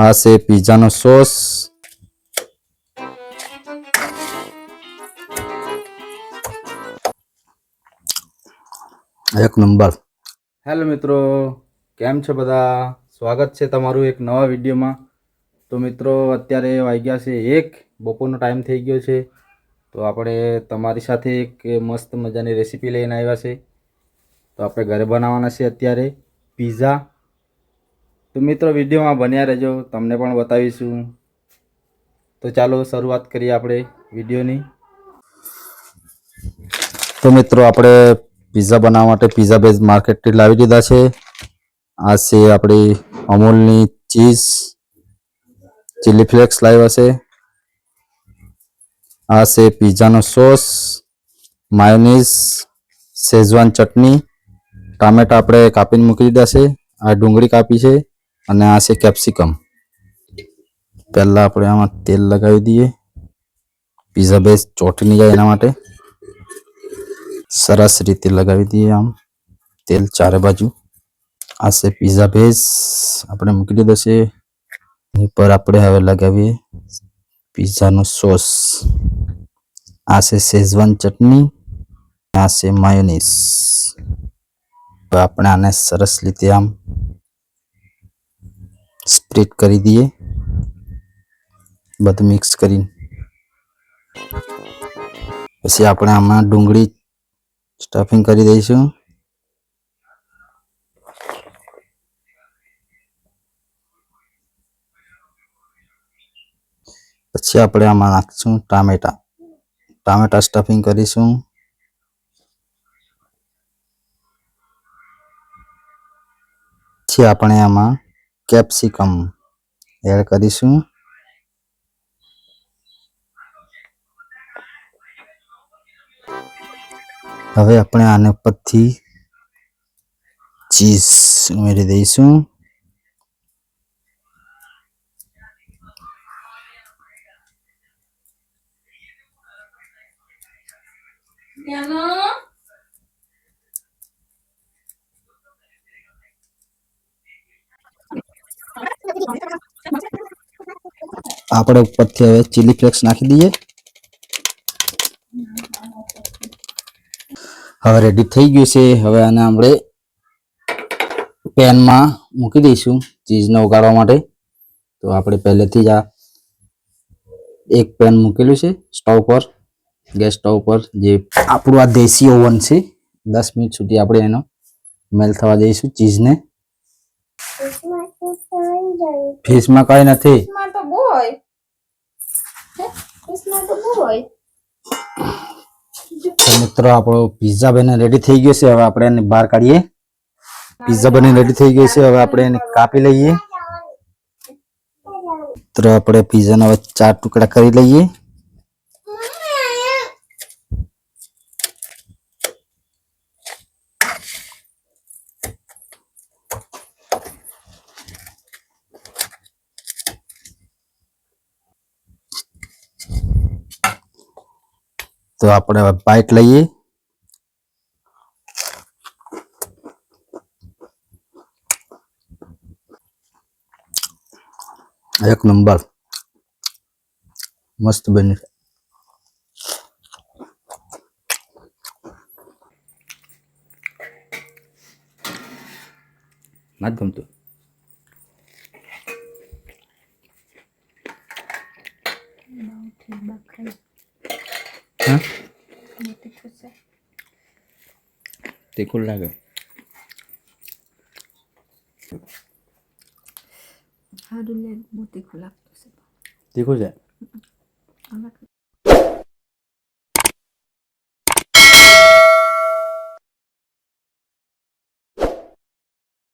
આ છે પિઝાનો સોસ એક નંબર. હેલો મિત્રો, કેમ છો બધા? સ્વાગત છે તમારું એક નવા વિડીયોમાં. તો મિત્રો, અત્યારે વાગ્યા છે એક. બપોરનો ટાઈમ થઈ ગયો છે. તો આપણે તમારી સાથે એક મસ્ત મજાની રેસીપી લઈને આવ્યા છે. તો આપણે ઘરે બનાવવાના છે અત્યારે. પીઝા તો મિત્રો, વિડીયોમાં બન્યા રહેજો. તમને પણ બતાવીશું. તો ચાલો, શરૂઆત કરીએ આપણે વિડીયોની. તો મિત્રો, આપણે પીઝા બનાવવા માટે પીઝા બેઝ માર્કેટથી લાવી દીધા છે. આ છે આપણી અમૂલની ચીઝ. ચીલી ફ્લેક્સ લાવ્યા છે. આ છે પીઝાનો સોસ માયોનીઝ શેઝવાન ચટણી. ટામેટા આપણે કાપીને મૂકી દીધા છે. આ ડુંગળી કાપી છે. અને આ છે કેપ્સિકમ પહેલાં આપણે આમાં તેલ લગાવી દઈએ. પિઝા બેઝ ચોંટી જાય એના માટે. સરસ રીતે લગાવી દઈએ આમ. તેલ ચારે બાજુ. આ છે પિઝા બેઝ આપણે મૂકી દીધો છે. એની પર આપણે હવે લગાવીએ પીઝાનો સોસ આ છે શેઝવાન ચટણી. આ છે માયોનીઝ આપણે આને સરસ રીતે આમ સ્પ્રેડ કરી દઈએ. બધું મિક્સ કરીને. પછી આપણે આમાં ડુંગળી સ્ટફિંગ કરી દઈશું. પછી આપણે આમાં નાખીશું ટામેટા. ટામેટા સ્ટફિંગ કરીશું. પછી આપણે આમાં કેપ્સિકમ એડ કરીશું. હવે આપણે આને ઉપરથી ચીઝ ઉમેરી દઈશું. આપણે ઉપરથી હવે ચીલી ફ્લેક્સ નાખી દઈએ. હવે રેડી થઈ ગયું છે. હવે આને આપણે પેનમાં મૂકી દઈશું ચીઝને ઉગાડવા માટે. તો આપણે પહેલેથી જ આ એક પેન મૂકેલું છે સ્ટવ પર. ગેસ સ્ટવ પર જે આપણું આ દેશી ઓવન છે. દસ મિનિટ સુધી આપણે એનો મેલ થવા દઈશું ચીઝને ફીસમાં કઈ નથી. તો મિત્રો આપણો પિઝા બને રેડી થઈ ગયો છે. હવે આપણે એને બહાર કાઢીએ. પિઝા બની રેડી થઈ ગયો છે. હવે આપણે એને કાપી લઈએ. તો આપણે પિઝાના ચાર ટુકડા કરી લઈએ. તો આપણે હવે બાઈટ લઈએ એક નંબર મસ્ત બની નથી ગમતું Hả? Thì 하루에 못 들고 락도 써.